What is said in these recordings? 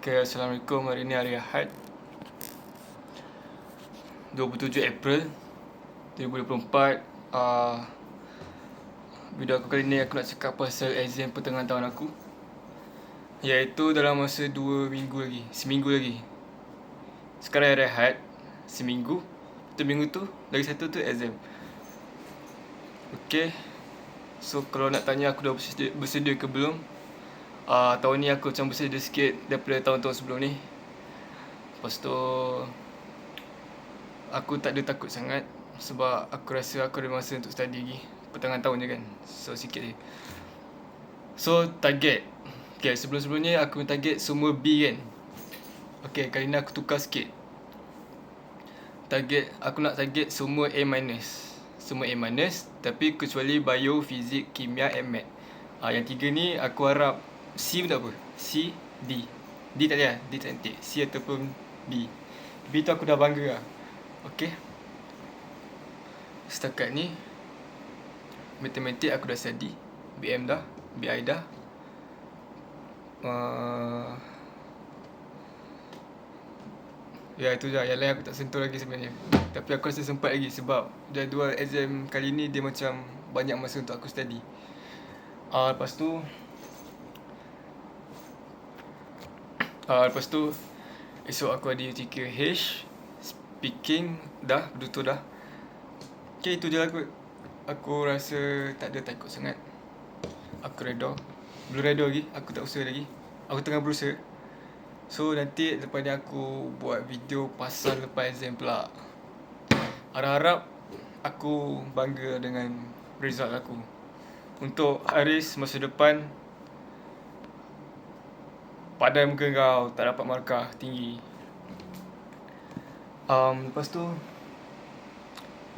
Okay, Assalamualaikum. Hari ni hari Ahad 27 April 2024 uh, Video aku kali ni aku nak cakap pasal exam pertengahan tahun aku Iaitu dalam masa 2 minggu lagi Seminggu lagi. Sekarang hari Ahad Seminggu Satu minggu tu Lagi satu tu exam. Okay So kalau nak tanya aku dah bersedia, bersedia ke belum uh, tahun ni aku macam bersedia sikit daripada tahun-tahun sebelum ni. Lepas tu Aku tak ada takut sangat Sebab aku rasa aku ada masa untuk study lagi. Pertengahan tahun je kan So sikit je. So target. Okay sebelum-sebelum ni aku target semua B kan. Okay kali ni aku tukar sikit. Target Aku nak target semua A minus. Semua A minus Tapi kecuali bio, fizik, kimia, and math. Uh, Yang tiga ni aku harap C pun tak apa. C, D. D tak ada lah, D tak nanti C ataupun B. B tu aku dah bangga lah. Okay Setakat ni Matematik aku dah study. BM dah. BI dah. Uh, Ya itu je Yang lain aku tak sentuh lagi sebenarnya. Tapi aku rasa sempat lagi Sebab jadual exam kali ni Dia macam Banyak masa untuk aku study. Uh, Lepas tu uh, Lepas tu Esok aku ada UTKH Speaking Dah Bertutur dah. Okay itu je lah kot. Aku rasa Tak ada takut sangat. Aku reda. Belum reda lagi. Aku tak usaha lagi. Aku tengah berusaha. So nanti lepas ni aku buat video pasal lepas exam pula. Harap-harap aku bangga dengan result aku. Untuk Haris masa depan Padai muka kau tak dapat markah tinggi. Um, Lepas tu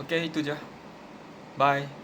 Okay itu je. Bye